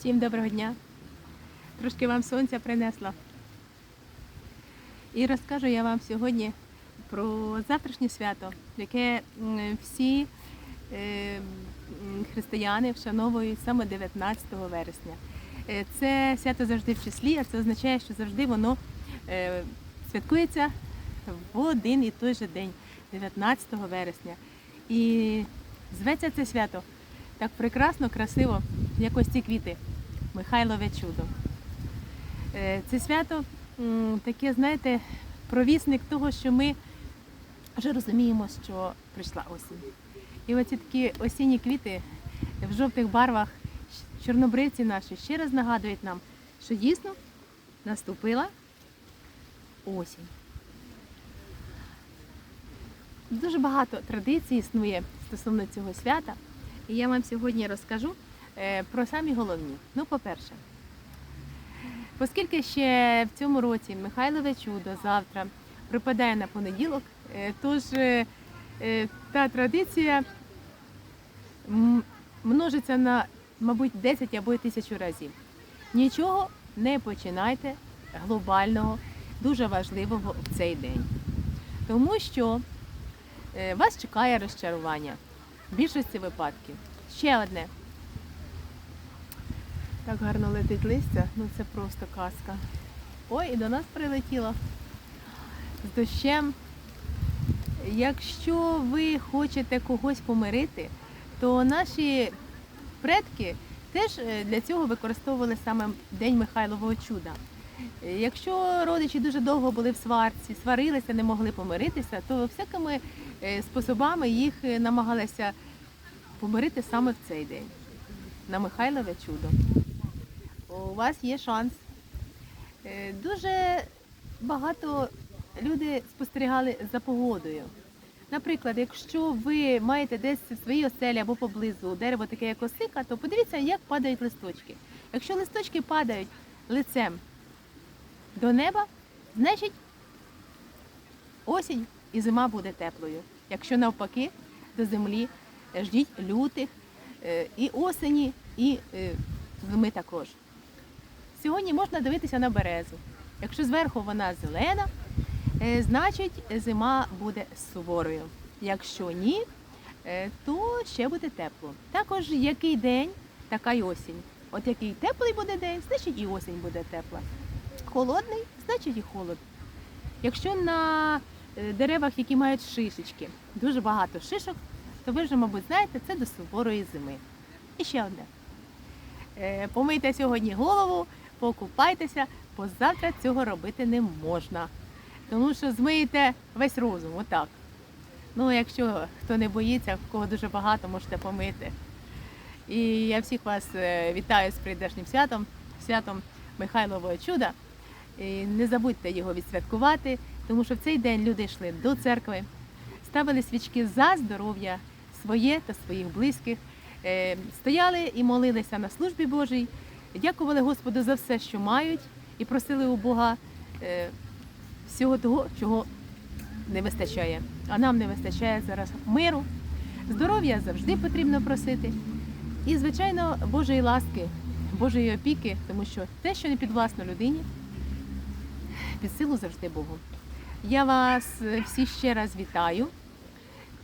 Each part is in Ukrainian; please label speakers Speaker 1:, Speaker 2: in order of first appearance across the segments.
Speaker 1: Всім доброго дня. Трошки вам сонця принесла. І розкажу я вам сьогодні про завтрашнє свято, яке всі е, християни вшановують саме 19 вересня. Е, Це свято завжди в числі, а це означає, що завжди воно е, святкується в один і той же день, 19 вересня. І зветься це свято так прекрасно, красиво, як ось ці квіти. Михайлове чудо. Е, Це свято таке, знаєте, провісник того, що ми вже розуміємо, що прийшла осінь. І оці такі осінні квіти в жовтих барвах, чорнобривці наші ще раз нагадують нам, що дійсно наступила осінь. Дуже багато традицій існує стосовно цього свята. І я вам сьогодні розкажу е, про самі головні. Ну, по-перше, оскільки ще в цьому році Михайлове чудо завтра припадає на понеділок, е, тож е, та традиція множиться на, мабуть, 10 або тисячу разів. Нічого не починайте глобального, дуже важливого в цей день. Тому що вас чекає розчарування в більшості випадків. Ще одне. Так гарно летить листя, ну це просто казка. Ой, і до нас прилетіло з дощем. Якщо ви хочете когось помирити, то наші предки теж е, для цього використовували саме День Михайлового чуда. Якщо родичі дуже довго були в сварці, сварилися, не могли помиритися, то всякими е, способами їх е, намагалися помирити саме в цей день. На Михайлове чудо. У вас є шанс. Е, Дуже багато люди спостерігали за погодою. Наприклад, якщо ви маєте десь в своїй оселі або поблизу дерево таке як осика, то подивіться, як падають листочки. Якщо листочки падають лицем до неба, значить осінь і зима буде теплою. Якщо навпаки, до землі ждіть лютих е, і осені, і е, зими також. Сьогодні можна дивитися на березу. Якщо зверху вона зелена, е, значить зима буде суворою. Якщо ні, то ще буде тепло. Також який день, така й осінь. От який теплий буде день, значить і осінь буде тепла. Холодний, значить і холод. Якщо на е, деревах, які мають шишечки, дуже багато шишок, то ви вже, мабуть, знаєте, це до суворої зими. І ще одне. Е, Помийте сьогодні голову, покупайтеся, бо завтра цього робити не можна. Тому що змиєте весь розум, отак. Ну, якщо хто не боїться, в кого дуже багато, можете помити. І я всіх вас е, вітаю з прийдешнім святом, святом Михайлового чуда. Не забудьте його відсвяткувати, тому що в цей день люди йшли до церкви, ставили свічки за здоров'я своє та своїх близьких, е, стояли і молилися на службі Божій, дякували Господу за все, що мають, і просили у Бога е, всього того, чого не вистачає. А нам не вистачає зараз миру, здоров'я завжди потрібно просити. І, звичайно, Божої ласки, Божої опіки, тому що те, що не підвласно людині, під силу завжди Богу. Я вас е, всі ще раз вітаю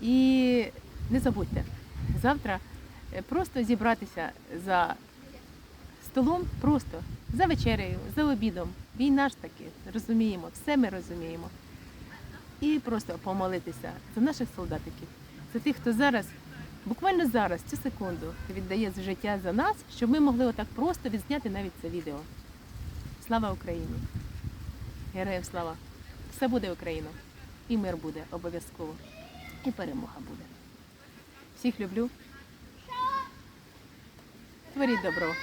Speaker 1: і не забудьте завтра е, просто зібратися за столом, просто за вечерею, за обідом. Війна ж таки, розуміємо, все ми розуміємо. І просто помолитися за наших солдатиків, за тих, хто зараз, буквально зараз, цю секунду, віддає життя за нас, щоб ми могли отак просто відзняти навіть це відео. Слава Україні! Героям слава! Все буде Україна. І мир буде обов'язково. І перемога буде. Всіх люблю. Творіть добро.